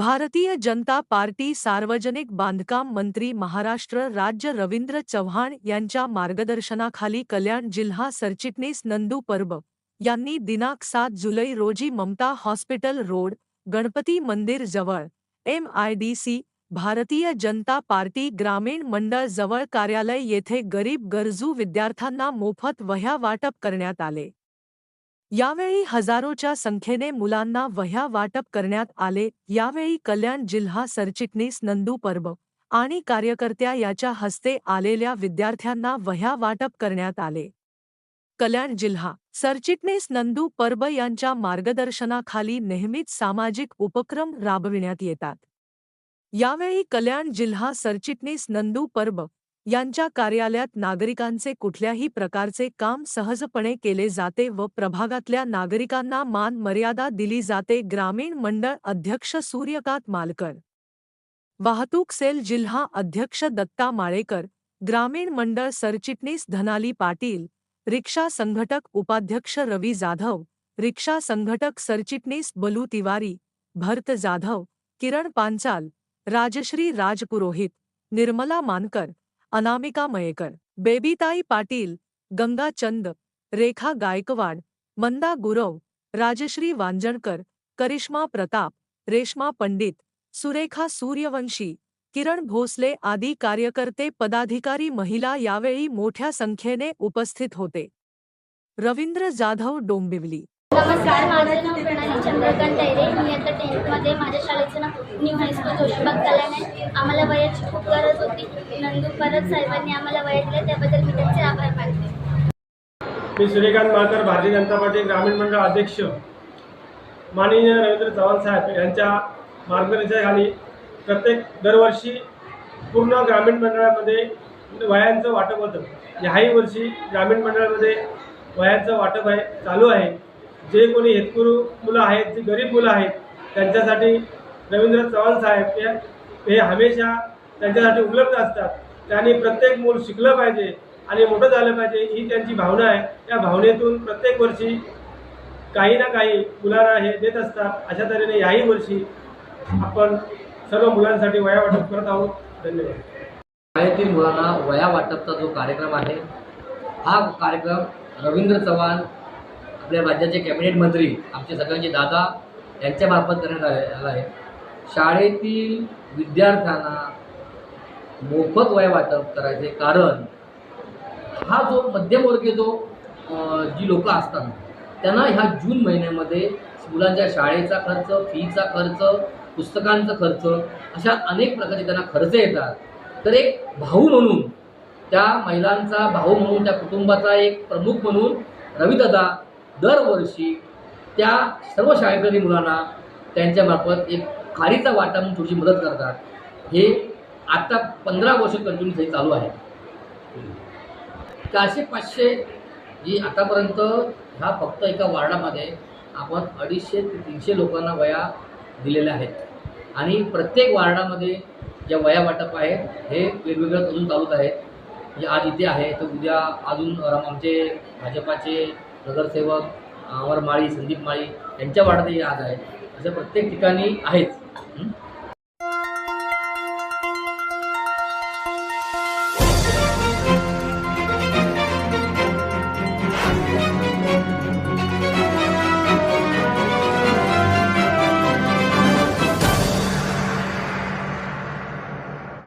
Bharatiya Janata party सार्वजनिक बांधकाम मंत्री महाराष्ट्र राज्य रवींद्र चव्हाण यांच्या मार्गदर्शनाखाली कल्याण जिल्हा सरचिटणीस नंदू परब यांनी दिनांक सात जुलै रोजी ममता हॉस्पिटल रोड गणपती मंदिर जवळ M I D C Bharatiya Janata party ग्रामीण मंडळ जवळ कार्यालय येथे गरीब गरजू विद्यार्थ्यांना मोफत वह्या वाटप करण्यात आले. यावेळी हजारोच्या संख्येने मुलांना वह्या वाटप करण्यात आले. यावेळी कल्याण जिल्हा सरचिटणीस नंदू परब आणि कार्यकर्त्या याच्या हस्ते आलेल्या विद्यार्थ्यांना वह्या वाटप करण्यात आले. कल्याण जिल्हा सरचिटणीस नंदू परब यांच्या मार्गदर्शनाखाली नेहमीच सामाजिक उपक्रम राबविण्यात येतात. यावेळी कल्याण जिल्हा सरचिटणीस नंदू परब यांच्या कार्यालयात नागरिकांचे कुठल्याही प्रकारचे काम सहजपणे केले जाते व प्रभागातल्या नागरिकांना मान मर्यादा दिली जाते ग्रामीण मंडळ अध्यक्ष सूर्यकांत मालकर. वाहतूक सेल जिल्हा अध्यक्ष दत्ता माळेकर ग्रामीण मंडळ सरचिटणीस धनाली पाटील रिक्षा संघटक उपाध्यक्ष रवी जाधव रिक्षा संघटक सरचिटणीस बलू तिवारी भरत जाधव किरण पांचाल राजश्री राजपुरोहित निर्मला मानकर अनामिका मयेकर बेबीताई पाटील गंगा चंद रेखा गायकवाड मंदा गुरव राजश्री वांजणकर करिश्मा प्रताप रेश्मा पंडित सुरेखा सूर्यवंशी किरण भोसले आदी कार्यकर्ते पदाधिकारी महिला यावेळी मोठ्या संख्येने उपस्थित होते. रवींद्र जाधव डोंबिवली. नमस्कार माझं नाव प्रणाली चंद्रकांत तैरे. मी आता टेन्थमध्ये माझ्या शाळेचं नाव न्यू हायस्कूल जोशीबाग कल्याण आहे. आम्हाला वयाची खूप गरज होती. नंदू परत साहेबांनी आम्हाला वया दिले त्याबद्दल मी त्यांचे आभार मानते. मी सूर्यकांत माळकर भारतीय जनता पार्टी ग्रामीण मंडळ अध्यक्ष. माननीय रवींद्र चव्हाण साहेब यांच्या मार्गदर्शनाखाली प्रत्येक दरवर्षी पूर्ण ग्रामीण मंडळामध्ये वयांचं वाटप होतं. ह्याही वर्षी ग्रामीण मंडळामध्ये वयांचं वाटप आहे चालू आहे. जे कोणी हेतकुरू मुलं आहेत जी गरीब मुलं आहेत त्यांच्यासाठी रवींद्र चव्हाण साहेब हे हे हमेशा त्यांच्यासाठी उपलब्ध असतात. त्यांनी प्रत्येक मूल शिकलं पाहिजे आणि मोठं झालं पाहिजे ही त्यांची भावना आहे. त्या भावनेतून प्रत्येक वर्षी काही ना काही मुलांना हे देत असतात. अशा तऱ्हेने याही वर्षी आपण सर्व मुलांसाठी वया वाटप करत आहोत. धन्यवाद. शाळेतील मुलांना वया वाटपचा जो कार्यक्रम आहे हा कार्यक्रम रवींद्र चव्हाण आपल्या राज्याचे कॅबिनेट मंत्री आमचे सगळ्यांचे दादा यांच्यामार्फत करण्यात आले आला आहे. शाळेतील विद्यार्थ्यांना मोफत वय वाटप करायचे कारण हा जो मध्यमवर्गीय जो जी लोकं असतात त्यांना ह्या जून महिन्यामध्ये मुलांच्या शाळेचा खर्च फीचा खर्च पुस्तकांचा खर्च अशा अनेक प्रकारचे त्यांना खर्च येतात. तर एक भाऊ म्हणून त्या महिलांचा भाऊ म्हणून त्या कुटुंबाचा एक प्रमुख म्हणून रविदादा दरवर्षी त्या सर्व शाळेकरी मुलांना त्यांच्यामार्फत एक खारीचा वाटा म्हणून थोडीशी मदत करतात. हे आत्ता पंधरा वर्ष कंटिन्यू हे चालू आहे. चारशे पाचशे जी आतापर्यंत ह्या फक्त एका वार्डामध्ये आपण अडीचशे ते तीनशे लोकांना वया दिलेल्या आहेत. आणि प्रत्येक वार्डामध्ये ज्या वया वाटप आहेत हे वेगवेगळ्या अजून चालूच आहेत. म्हणजे आज इथे आहे तर उद्या अजून आमचे भाजपाचे नगरसेवक अमर माळी संदीप माळी यांच्या वाढतही आज आहे. अशा प्रत्येक ठिकाणी आहेच